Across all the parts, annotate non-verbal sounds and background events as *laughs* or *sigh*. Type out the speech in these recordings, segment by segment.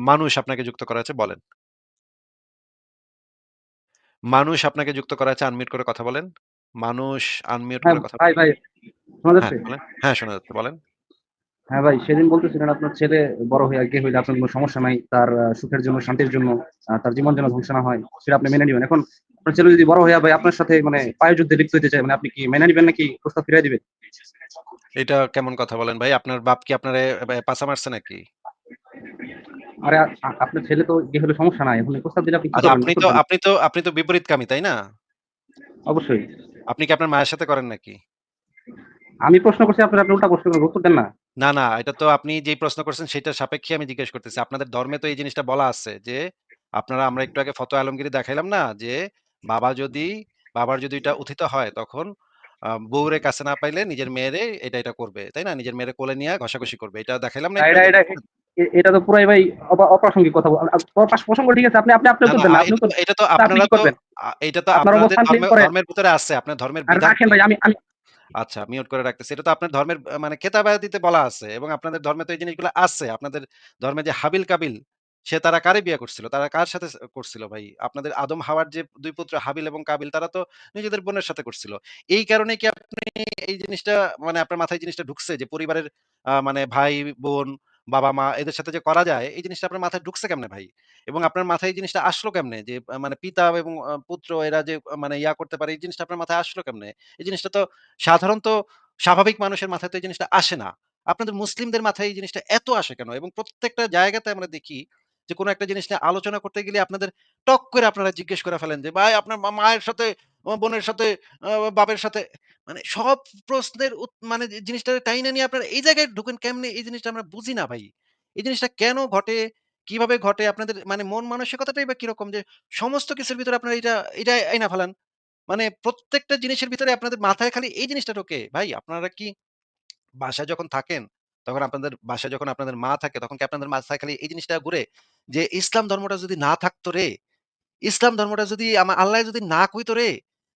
মানুষ আপনাকে যুক্ত করা আছে বলেন। মানুষ আপনাকে যুক্ত করা আছে আনমিউট করে কথা বলেন। মানুষ আনমিউট হ্যাঁ, করে কথা ভাই, বলেন। ভাই শোনা হ্যাঁ, যাচ্ছে? বলেন। হ্যাঁ, শোনা যাচ্ছে বলেন। হ্যাঁ, ভাই সেদিন বলতেছিলেন আপনার ছেলে বড় হয়ে গে হইলে আপনার কোনো সমস্যা নাই। তার সুখের জন্য, শান্তির জন্য তার জীবন যেন ধ্বংস না হয় সেটা আপনি মেনে নিবেন। এখন আপনার ছেলে যদি বড় হইয়া ভাই আপনার সাথে মানে পায়ুযুদ্ধে লিপ্ত হইতে চায় মানে আপনি কি মেনে নিবেন নাকি প্রস্তাব ফিরায় দিবেন? এটা কেমন কথা বলেন ভাই? আপনার বাপ কি আপনারে এ পাছা মারছে নাকি? আরে আপনার ছেলে তো গে হলে সমস্যা নাই। এখন প্রস্তাব দিলে আপনি আচ্ছা? আপনি তো আপনি তো আপনি তো বিপরীতকামী, তাই না? অবশ্যই। আপনি কি আপনার মায়ের সাথে করেন নাকি? আমি প্রশ্ন করছি আপনার আপনি উল্টা প্রশ্ন করেন উত্তর দেন না। না, না, এটা তো আপনি যেই প্রশ্ন করছেন সেটার সাপেক্ষে আমি জিজ্ঞেস করতেছি। আপনাদের ধর্মে তো এই জিনিসটা বলা আছে যে, আপনারা আমরা একটু আগে ফতোয়া আলমগিরি দেখাইলাম না? যে বাবা যদি বাবার যদি এটা উথিত হয় তখন বউরে কাছে না পাইলে নিজের মেয়েরে এটা, এটা করবে। তাই না? নিজের মেয়েরে কোলে নিয়ে ঘষাঘষি করবে। এটা দেখাইলাম না এটা তো পুরাই ভাই অপ্রাসঙ্গিক কথা। প্রসঙ্গ ঠিক আছে। আপনি আপনি আপনি না, উত্তর দেন আপনি এটা তো এটা তো আপনারা তো করবেন? এটা তো আপনার আপনাদের। ধর্মের ভিতরে আছে। আপনার ধর্মের বিধান রাখেন ভাই আমি আমি আচ্ছা মিউট করে রাখতেছি। এটা তো আপনার ধর্মের মানে কেতাব-আয়াতীতে বলা আছে এবং আপনাদের ধর্মে তো এই জিনিসগুলো আছে। আপনাদের ধর্মে যে হাবিল-কাবিল সে তারা কারে বিয়ে করছিল? তারা কার সাথে করছিল ভাই? আপনাদের আদম-হাওয়ার যে দুই পুত্র হাবিল এবং কাবিল তারা তো নিজেদের বোনের সাথে করছিল। এই কারণে কি আপনি এই জিনিসটা মানে আপনার মাথায় জিনিসটা ঢুকছে যে পরিবারের মানে ভাই, বোন, বাবা-মা এদের সাথে যে করা যায় এই জিনিসটা আপনার মাথায় ঢুকছে কেমনে ভাই? এবং আপনার মাথায় এই জিনিসটা আসলো কেমনে? যে মানে পিতা এবং পুত্র এরা যে মানে ইয়া করতে পারে এই জিনিসটা আপনার মাথায় আসলো কেমনে? এই জিনিসটা তো সাধারণত স্বাভাবিক মানুষের মাথায় তো এই জিনিসটা আসে না। আপনাদের মুসলিমদের মাথায় এই জিনিসটা এত আসে কেন? এবং প্রত্যেকটা জায়গাতে আমরা দেখি যে কোনো একটা জিনিস নিয়ে আলোচনা করতে গেলে আপনাদের টক করে আপনারা জিজ্ঞেস করে ফেলেন যে, "ভাই আপনার মা মায়ের সাথে, বোনের সাথে, বাপের সাথে" মানে সব প্রশ্নের মানে জিনিসটা টাইনা নিয়ে আপনারা এই জায়গায় ঢুকেন কেমনে? এই জিনিসটা আমরা বুঝি না ভাই। এই জিনিসটা কেন ঘটে? কীভাবে ঘটে? আপনাদের মানে মন মানসিকতাটাই বা কীরকম যে সমস্ত কিছুর ভিতরে আপনারা এইটা, এইটা আইনা ফেলান। মানে প্রত্যেকটা জিনিসের ভিতরে আপনাদের মাথায় খালি এই জিনিসটা ঢোকে। ভাই আপনারা কি বাসায় যখন থাকেন, তখন আপনাদের বাসায় যখন আপনাদের মা থাকে, তখন কি আপনাদের মাথায় খালি এই জিনিসটা ঘুরে? যে ইসলাম ধর্মটা যদি না থাকতো রে, ইসলাম ধর্মটা যদি আমা আল্লাহ যদি না কইতো রে,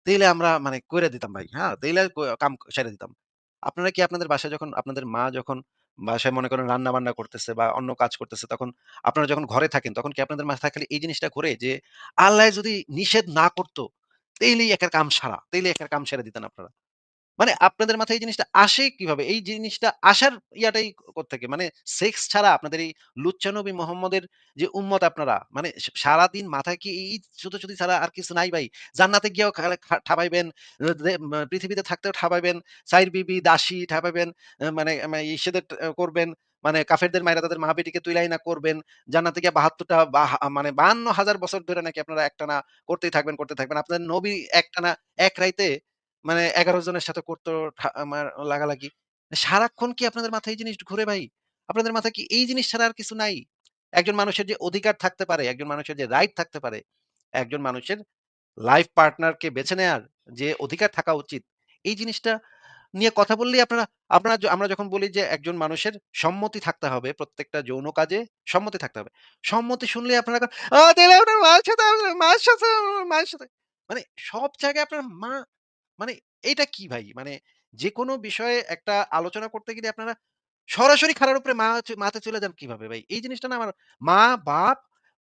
তাইলে আমরা মানে কইরা দিতাম ভাই। হ্যাঁ? তাইলে কাম সাইরা দিতাম। আপনারা কি আপনাদের বাসায় যখন আপনাদের মা যখন বাসায় মনে করেন রান্না-বান্না করতেছে বা অন্য কাজ করতেছে, তখন আপনারা যখন ঘরে থাকেন, তখন কি আপনাদের মাথায় থাকলে এই জিনিসটা করে যে আল্লাহ যদি নিষেধ না করতো, তাইলেই একের কাম সারা। তাইলে একের কাম সেরে দিতেন আপনারা। মানে আপনাদের মাথায় এই জিনিসটা আসে কীভাবে? এই জিনিসটা আসার ইয়াটাই কোত্থেকে? মানে সেক্স ছাড়া আপনাদের এই লুচ্চা নবী মোহাম্মদের যে উম্মত আপনারা, মানে সারাদিন মাথায় কি এই ছুটোছুটি ছাড়া আর কিছু নাই ভাই? জান্নাতে গিয়েও ঠাবাইবেন, পৃথিবীতে থাকতেও ঠাবাইবেন, চাইর বিবি, দাসী ঠাবাইবেন, মানে মা ট করবেন, মানে কাফেরদের মাইরা তাদের মা-বেটিকে তুইলাই না করবেন। জান্নাতে গিয়ে ৭২ টা বা হা মানে ৫২,০০০ বছর ধরে নাকি আপনারা একটানা করতেই থাকবেন, করতে থাকবেন। আপনাদের নবী একটানা এক রাইতে মানে ১১ জনের সাথে করতো ঠা মার লাগালাগি। সারাক্ষণ কি আপনাদের মাথায় এই জিনিস ঘুরে ভাই? আপনাদের মাথায় কি এই জিনিস ছাড়া আর কিছু নাই? একজন মানুষের যে অধিকার থাকতে পারে, একজন মানুষের যে রাইট থাকতে পারে, একজন মানুষের লাইফ পার্টনারকে বেছে নেয়ার যে অধিকার থাকা উচিত, এই জিনিসটা নিয়ে কথা বললেই আপনারা আপনারা আমরা যখন বলি যে একজন মানুষের সম্মতি থাকতে হবে প্রত্যেকটা যৌন কাজে সম্মতি থাকতে হবে। সম্মতি শুনলে আপনারা মানে সব জায়গায় আপনার মা মানে এইটা কি ভাই? মানে যেকোনো বিষয়ে একটা আলোচনা করতে গেলে আপনারা সরাসরি খাড়ার উপরে মা মাতে চলে যান কীভাবে ভাই? এই জিনিসটা না আমার মা, বাপ,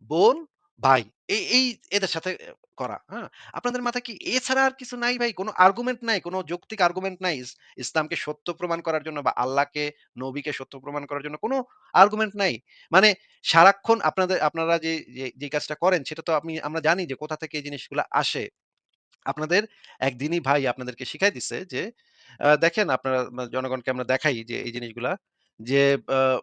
বোন, ভাই এই এই এদের সাথে করা, হ্যাঁ? আপনাদের মাথায় কি এছাড়া আর কিছু নাই ভাই? কোন আর্গুমেন্ট নাই? কোন যৌক্তিক আর্গুমেন্ট নাই? ইস ইসলামকে সত্য প্রমাণ করার জন্য বা আল্লাহকে, নবীকে সত্য প্রমাণ করার জন্য কোনো আর্গুমেন্ট নাই? মানে সারাক্ষণ আপনাদের আপনারা যে যে কাজটা করেন সেটা তো আমি আমরা জানি যে কোথা থেকে এই জিনিসগুলা আসে। আপনাদের একদিনই ভাই আপনাদেরকে শিখাই দিছে যে দেখেন আপনারা জনগণকে আমরা দেখাই যে, এই জিনিসগুলা যে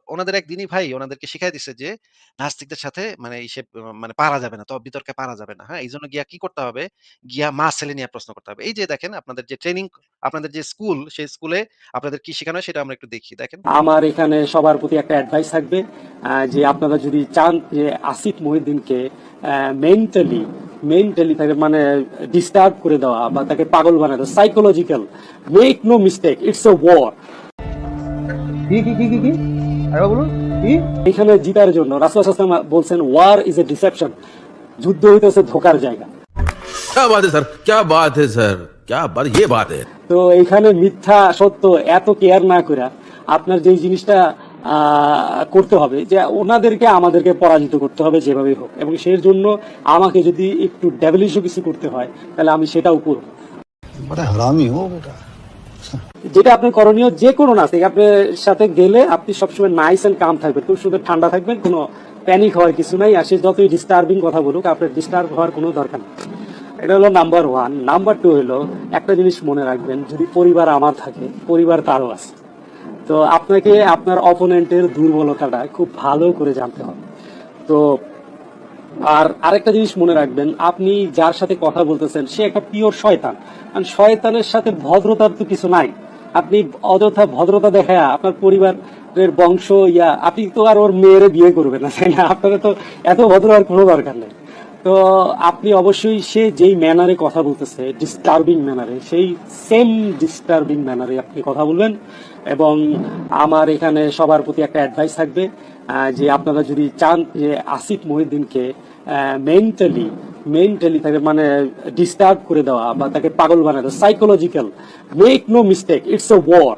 ওনাদের একদিনই ভাই ওনাদেরকে শিখাই দিছে যে, নাস্তিকদের সাথে মানে ইসে মানে পারা যাবে না। তো বিতর্কে পারা যাবে না। হ্যাঁ? এইজন্য গিয়া কি করতে হবে? গিয়া মা-ছেলে নিয়ে প্রশ্ন করতে হবে। এই যে দেখেন আপনাদের যে ট্রেনিং, আপনাদের যে স্কুল, সেই স্কুলে আপনাদের কি শেখানো সেটা আমরা একটু দেখি। দেখেন। আমার এখানে সবার প্রতি একটা অ্যাডভাইস থাকবে যে আপনারা যদি চান যে, আসিফ মহিউদ্দিনকে মেন্টালি মেন্টালি তাকে মানে ডিস্টার্ব করে দেওয়া বা তাকে পাগল বানানো psychological make no mistake it's a war এখানে জিতার জন্য রাসুল বলছেন ওয়ার ইজ এ ডিসেপশন যুদ্ধ হইতেছে ধোকার জায়গা। তো এখানে মিথ্যা সত্য এত কেয়ার না করা আপনার যে জিনিসটা করতে হবে যে ওনাদেরকে আমাদেরকে পরাজিত করতে হবে যেভাবেই হোক। এবং সেই জন্য আমাকে যদি একটু ডেভেলিশও কিছু করতে হয় তাহলে আমি সেটাও করব। যেটা আপনি করণীয় যে কোনো নাস্তিক আপনার সাথে গেলে আপনি সবসময় নাইস অ্যান্ড কাম থাকবেন খুব সুন্দর ঠান্ডা থাকবেন কোনো প্যানিক হওয়ার কিছু নাই আসে যতই ডিস্টার্বিং কথা বলুক আপনার ডিস্টার্ব হওয়ার কোনো দরকার নেই। এটা হলো নাম্বার ওয়ান নাম্বার টু হলো একটা জিনিস মনে রাখবেন যদি পরিবার আমার থাকে পরিবার তারও আছে। তো আপনাকে আপনার অপোনেন্টের দুর্বলতাটা খুব ভালো করে জানতে হবে। তো আর আরেকটা জিনিস মনে রাখবেন, আপনি যার সাথে কথা বলতেছেন, সে একটা পিওর শয়তান। কারণ শয়তানের সাথে ভদ্রতার তো কিছু নাই। আপনি অযথা ভদ্রতা দেখায় আপনার পরিবারের বংশ, ইয়া, আপনি তো আর ওর মেয়েরে বিয়ে করবেন না, তাই না? আপনারা তো এত ভদ্র আর কোনো দরকার নেই। তো আপনি অবশ্যই সে যেই ম্যানারে কথা বলতেছে ডিস্টার্বিং ম্যানারে সেই সেম ডিস্টার্বিং ম্যানারে আপনি কথা বলবেন এবং আমার এখানে সবার প্রতি একটা অ্যাডভাইস থাকবে যে আপনারা যদি চান যে আসিফ মহিউদ্দিনকে মেন্টালি মেন্টালি তাকে মানে ডিস্টার্ব করে দেওয়া বা তাকে পাগল বানায় দেওয়া psychological make no mistake it's a war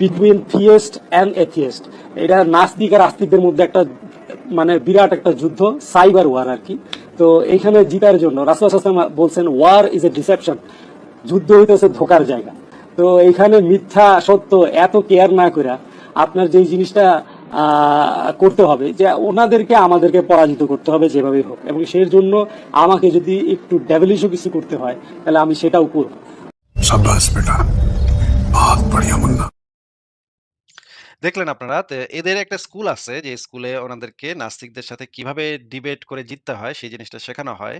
between theist and atheist এটা নাস্তিক আর আস্তিকদের মধ্যে একটা মানে বিরাট একটা যুদ্ধ সাইবার ওয়ার আর কি। তো এইখানে জিতার জন্য রাসুল আসলাম বলছেন ওয়ার ইজ এ ডিসেপশন যুদ্ধ হইতেছে ধোকার জায়গা। তো এইখানে মিথ্যা সত্য এত কেয়ার না করে আপনার যেই জিনিসটা করতে হবে, যে ওনাদেরকে আমাদেরকে পরাজিত করতে হবে যেভাবেই হোক। এবং সেই জন্য আমাকে যদি একটু ডেভেলিশও কিছু করতে হয়, তাহলে আমি সেটাও করব। সাব্বাস বেটা বড়িয়া মুন্না দেখলেন আপনারা এদের একটা স্কুল আছে, যে স্কুলে ওনাদেরকে নাস্তিকদের সাথে কীভাবে ডিবেট করে জিততে হয়, সেই জিনিসটা শেখানো হয়।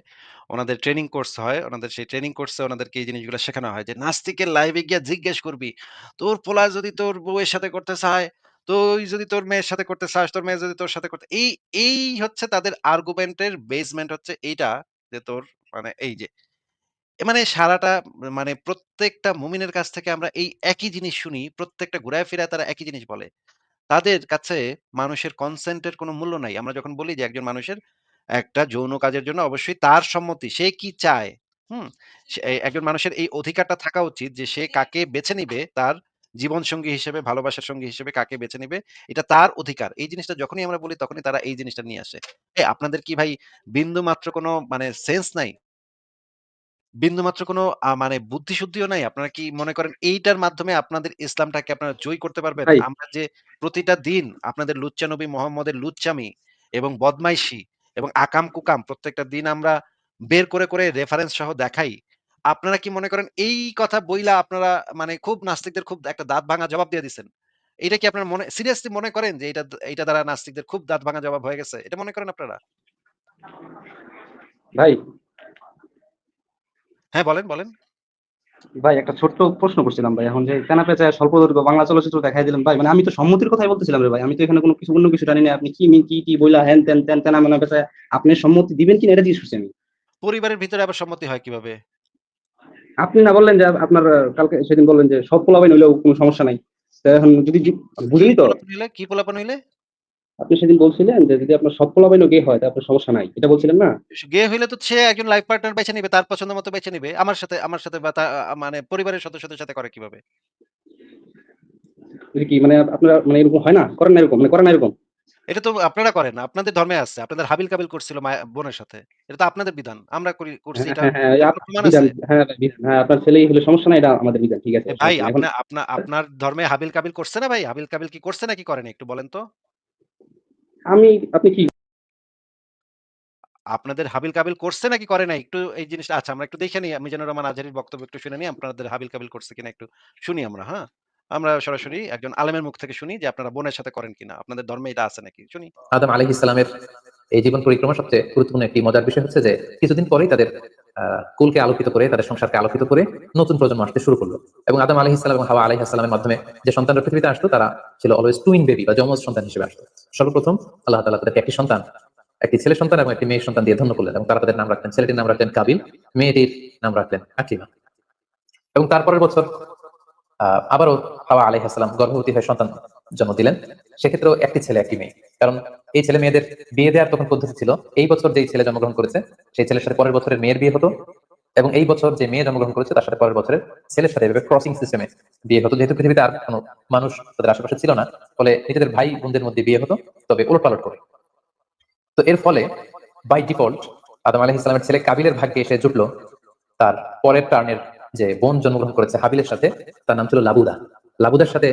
ওনাদের ট্রেনিং কোর্স হয়, ওনাদের সেই ট্রেনিং কোর্সে ওনাদেরকে এই জিনিসগুলো শেখানো হয় যে, নাস্তিকের লাইভে গিয়ে জিজ্ঞেস করবি, তোর পোলা যদি তোর বউয়ের সাথে করতে চায়, তুই যদি তোর মেয়ের সাথে করতে চাস, তোর মেয়ে যদি তোর সাথে করতে এই এই হচ্ছে তাদের আর্গুমেন্টের বেসমেন্ট হচ্ছে এইটা, যে তোর মানে এই যে মানে সারাটা মানে প্রত্যেকটা মুমিনের কাছ থেকে আমরা এই একই জিনিস শুনি প্রত্যেকটা ঘুরায় ফিরায় তারা একই জিনিস বলে তাদের কাছে মানুষের কনসেন্টের কোনো মূল্য নাই। আমরা যখন বলি যে একজন মানুষের একটা যৌন কাজের জন্য অবশ্যই তার সম্মতি। সে কি চায়? হুম? সে একজন মানুষের এই অধিকারটা থাকা উচিত যে সে কাকে বেছে নিবে তার জীবনসঙ্গী হিসেবে, ভালোবাসার সঙ্গী হিসেবে কাকে বেছে নিবে এটা তার অধিকার। এই জিনিসটা যখনই আমরা বলি তখনই তারা এই জিনিসটা নিয়ে আসে। আপনাদের কি ভাই বিন্দুমাত্র কোনো মানে সেন্স নাই? বিন্দুমাত্র কোনো আ মানে বুদ্ধিশুদ্ধিও নাই? আপনারা কি মনে করেন এইটার মাধ্যমে আপনাদের ইসলামটাকে আপনারা জয়ী করতে পারবেন? ভাই আমরা যে প্রতিটা দিন আপনাদের লুচ্চা নবী মোহাম্মদের লুচ্চামি এবং বদমাইশি এবং আকাম-কুকাম প্রত্যেকটা দিন আমরা বের করে, করে রেফারেন্স সহ দেখাই। আপনারা কি মনে করেন এই কথা বইলা আপনারা মানে খুব নাস্তিকদের খুব একটা দাঁত ভাঙা জবাব দিয়ে দিছেন? এটা কি আপনারা মনে সিরিয়াসলি মনে করেন যে এটা এইটা দ্বারা নাস্তিকদের খুব দাঁত ভাঙা জবাব হয়ে গেছে? এটা মনে করেন আপনারা? ভাই হ্যাঁ, বলেন, বলেন। ভাই একটা ছোট্ট প্রশ্ন করছিলাম ভাই এখন যে তেনা পেঁচায় স্বল্প দৈর্ঘ্য বাংলা চলচ্চিত্র দেখাই দিলাম ভাই মানে আমি তো সম্মতির কথাই বলতেছিলাম রে ভাই আমি তো এখানে কোনো কিছু অন্য কিছু জানি না আপনি কি মি কি কি বইলা হ্যান তেন তেন তেনা মেনা পেঁচায় আপনি সম্মতি দিবেন কিনা এটা জিজ্ঞেস করছি আমি পরিবারের ভিতরে আবার সম্মতি হয় কীভাবে? আপনি না বললেন যে আপনার কালকে সেদিন বললেন যে সব পোলাবাইন হইলেও কোনো সমস্যা নাই এখন যদি বুঝলি তো পোলাপান কি পোলাপান হইলে? আপনি সেদিন বলছিলেন যে যদি আপনার সব পোলাবাইনও গে হয় তারপর সমস্যা নাই এটা বলছিলেন না গে হইলে তো সে একজন লাইফ পার্টনার বেছে নিবে। তার পছন্দ মতো বেছে নিবে। আমার সাথে আমার সাথে বা মানে পরিবারের সদস্যদের সাথে করে কীভাবে? কি মানে আপনারা মানে এরকম হয় না করেন না এরকম মানে করেন না এরকম এটা তো আপনারা করেন আপনাদের ধর্মে আছে। আপনাদের হাবিল-কাবিল করছিল মায়া বোনের সাথে। এটা তো আপনাদের বিধান। আমরা করি করছি হ্যাঁ এটা হ্যাঁ হ্যাঁ আছে? হ্যাঁ হ্যাঁ আপনার ছেলেই হলে সমস্যা নাই এটা আমাদের বিধান ঠিক আছে ভাই সমস্যা নাই। এখন আপনা আপনা আপনার ধর্মে হাবিল-কাবিল করছে না ভাই? হাবিল-কাবিল কি করছে নাকি করেনি? একটু বলেন তো? আমি আপনি কি আপনাদের হাবিল-কাবিল করছে নাকি করে নাই? একটু এই জিনিসটা আচ্ছা আমরা একটু দেখে নিই। মিজানুর রহমান আজহারীর বক্তব্য একটু শুনে নিই। আপনাদের হাবিল-কাবিল করছে কিনা একটু শুনি আমরা, হ্যাঁ? আমরা সরাসরি একজন আলেমের মুখ থেকে শুনি যে আপনারা বোনের সাথে করেন কিনা? আপনাদের ধর্মে এটা আছে নাকি? শুনি। আদম আলাইহিস ইসলামের এই জীবন পরিক্রমা সবচেয়ে গুরুত্বপূর্ণ একটি মজার বিষয় হচ্ছে যে কিছুদিন পরেই তাদের কুলকে আলোকিত করে তাদের সংসারকে আলোকিত করে নতুন প্রজন্ম আসতে শুরু করল। এবং আদম আলাইহিস সালাম এবং হাওয়া আলাইহিস সালামের মাধ্যমে যে সন্তানরা পৃথিবীতে আসতো তারা ছিল অলওয়েজ টুইন বেবি বা যমজ সন্তান হিসেবে আসতো। সর্বপ্রথম আল্লাহ তাআলা তাদেরকে একটি সন্তান একটি ছেলে সন্তান এবং একটি মেয়ে সন্তান দিয়ে ধন্য করলেন এবং তারা তাদের নাম রাখলেন ছেলেটির নাম রাখলেন কাবিল মেয়েটির নাম রাখলেন আকিমা। এবং তারপরের বছর আহ, আবারও হাওয়া আলাইহিস সালাম গর্ভবতী হয়ে সন্তান জন্ম দিলেন, সেক্ষেত্রেও একটি ছেলে, একটি মেয়ে। কারণ এই ছেলে মেয়েদের বিয়ে দেওয়ার তখন পদ্ধতি ছিল, এই বছর যেই ছেলে জন্মগ্রহণ করেছে, সেই ছেলের সাথে পরের বছরের মেয়ের বিয়ে হতো এবং এই বছর যে মেয়ে জন্মগ্রহণ করেছে, তার সাথে পরের বছরের ছেলের সাথে এভাবে ক্রসিং সিস্টেমে বিয়ে হতো। যেহেতু পৃথিবীতে আর কোনো মানুষ তাদের আশেপাশে ছিল না, ফলে নিজেদের ভাই বোনদের মধ্যে বিয়ে হতো, তবে উলট পালট করে। তো এর ফলে বাই ডিফল্ট আদম আলাহ ইসলামের ছেলে কাবিলের ভাগ্যে এসে জুটলো, তার পরের টার্নের যে বোন জন্মগ্রহণ করেছে হাবিলের সাথে, তার নাম ছিল লাবুদা। লাবুদার সাথে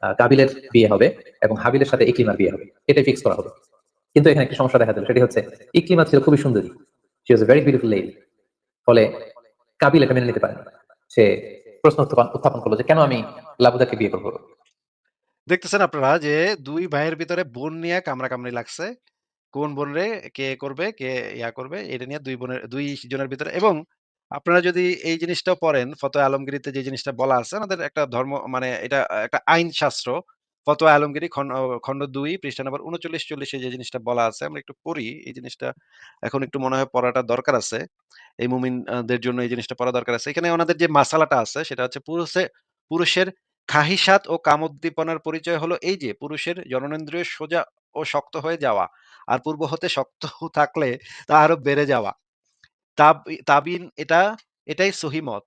কাবিলের বিয়ে হবে এবং হাবিলের সাথে ইকলিমার বিয়ে হবে। এটাই ফিক্স করা হবে। কিন্তু এখানে একটি সমস্যা দেখা দিল, সেটি হচ্ছে ইকলিমা ছিল খুবই সুন্দরী। She was very beautiful lady ফলে কাবিল এটা মেনে নিতে পারে সে প্রশ্ন উত্থাপন- করল যে কেন আমি লাবুদাকে বিয়ে করব? দেখতেছেন আপনারা যে দুই ভাইয়ের ভিতরে বোন নিয়ে কামড়া কামড়ি লাগছে। কোন বোন রে কে করবে, কে ইয়া করবে, এটা নিয়ে দুই বোনের, দুই জনের ভিতরে। এবং আপনারা যদি এই জিনিসটা পড়েন, ফতোয়া আলমগিরিতে যে জিনিসটা বলা আছে আমাদের একটা ধর্ম মানে এটা একটা আইন শাস্ত্র ফতোয়া আলমগিরি খন্ড দুই, পৃষ্ঠা নম্বর উনচল্লিশ চল্লিশে যে জিনিসটা বলা আছে, আমরা একটু পড়ি। এই জিনিসটা এখন একটু মনে হয় পড়াটা দরকার আছে। এই মুমিনদের জন্য এই জিনিসটা পড়া দরকার আছে। এখানে ওনাদের যে মাসালাটা আছে, সেটা হচ্ছে পুরুষে, পুরুষের খাহিসাত ও কামোদ্দীপনার পরিচয় হলো এই যে, পুরুষের জননেন্দ্রিয় সোজা ও শক্ত হয়ে যাওয়া, আর পূর্ব হতে শক্ত থাকলে তা আরও বেড়ে যাওয়া। তাবিন এটা, এটাই সহিমত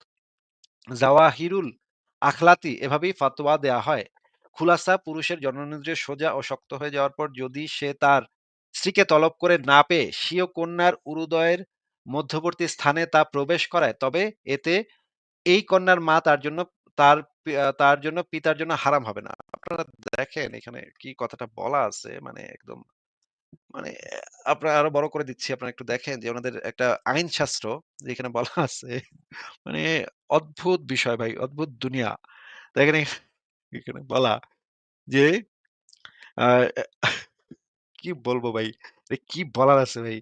জাওয়াহিরুল আখলাতি এভাবেই ফাতোয়া দেয়া হয়। খুলাসা পুরুষের জননেন্দ্রিয় সোজা ও শক্ত হয়ে যাওয়ার পর যদি সে তার স্ত্রীকে তলব করে না পেয়ে স্বীয় কন্যার উরুদয়ের মধ্যবর্তী স্থানে তা প্রবেশ করায়, তবে এতে এই কন্যার মা তার জন্য তার তার জন্য, পিতার জন্য হারাম হবে না। আপনারা দেখেন এখানে কি কথাটা বলা আছে মানে একদম মানে আপনার আরও বড় করে দিচ্ছি। আপনারা একটু দেখেন যে, ওনাদের একটা আইন শাস্ত্র যেখানে বলা *laughs* আছে মানে অদ্ভুত বিষয় ভাই, অদ্ভুত দুনিয়া। দেখেন *laughs* এখানে বলা যে কি বলব ভাই? কি বলার আছে ভাই?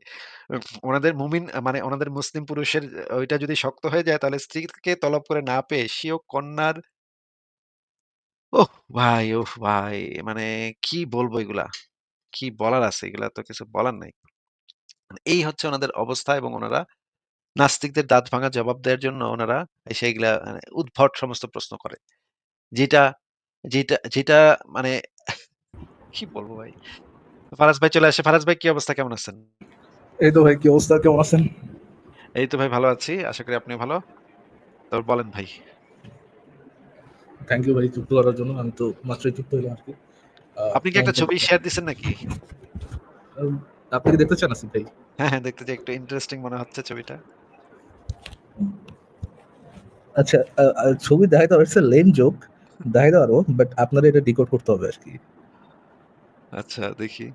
ওনাদের মুমিন মানে ওনাদের মুসলিম পুরুষের, ওইটা যদি শক্ত হয়ে যায়, তাহলে স্ত্রীকে তলব করে না পেয়ে সেও কন্যার ওহ ভাই ওহ ভাই মানে কি বলব এগুলা? কি বলার আছে? এগুলা তো কিছু বলার নাই। এই হচ্ছে ওনাদের অবস্থা এবং ওনারা নাস্তিকদের দাঁত ভাঙা জবাব দেওয়ার জন্য ওনারা এসে এগুলা মানে উদ্ভট সমস্ত প্রশ্ন করে। যেটা যেটা যেটা মানে *laughs* কি বলব ভাই? ফারাজ ভাই চলে আসে। ফারাজ ভাই কি অবস্থা? কেমন আছেন? এই তো ভাই কি অবস্থা? কেমন আছেন? এই তো ভাই ভালো আছি। আশা করি আপনি ভালো। তারপর বলেন ভাই। থ্যাংক ইউ ভাই যুক্ত করার জন্য। আমি তো মাত্রই যুক্ত হলাম আর কি। আপনি কি একটা ছবি শেয়ার দিচ্ছেন নাকি? আপনি দেখতে চান আসিফ ভাই? হ্যাঁ হ্যাঁ দেখতে যে একটু ইন্টারেস্টিং মনে হচ্ছে ছবিটা। আচ্ছা ছবি দেখাইতে পারছে লেন জোক দেখাইতে পারব বাট আপনারা এটা ডিকোড করতে হবে আর কি আচ্ছা দেখি।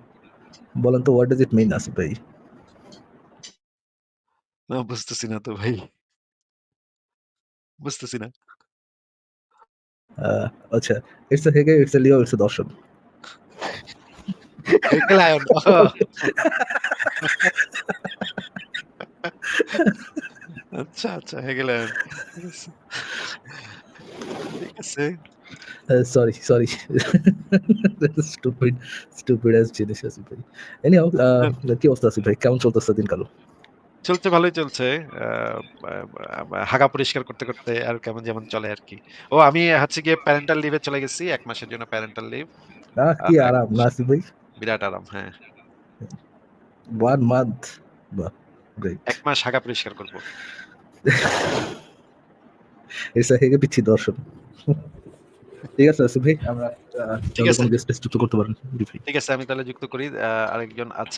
বলেন তো what does it mean Asif ভাই? না বুঝতেছি না তো ভাই। বুঝতেছি না। আচ্ছা it's a হেগে it's a Leo it's a দর্শন আয়ন ও। আচ্ছা আচ্ছা হেগেল ঠিক আছে sorry sorry stupid stupid as জিনিস আসিফ ভাই। এনিহাউ কি অবস্থা আসিফ ভাই? কেমন চলতেছে দিনকাল চলছে ভালোই চলছে। হাগা পরিষ্কার করতে করতে আর কেমন যেমন চলে আর কি। ও আমি হচ্ছে গিয়ে প্যারেন্টাল লিভে চলে গেছি এক মাসের জন্য প্যারেন্টাল লিভ কি আরাম না আসিফ ভাই? বিরাট আরাম হ্যাঁ। ওয়ান মান্থ বাহ গ্রেট এক মাস হাগা পরিষ্কার করব। এসা হেগে পিছি দর্শন। ঠিক আছে আসিফ ভাই আমরা ঠিক আছে। করতে পারেন ঠিক আছে আমি তাহলে যুক্ত করি আরেকজন আছে।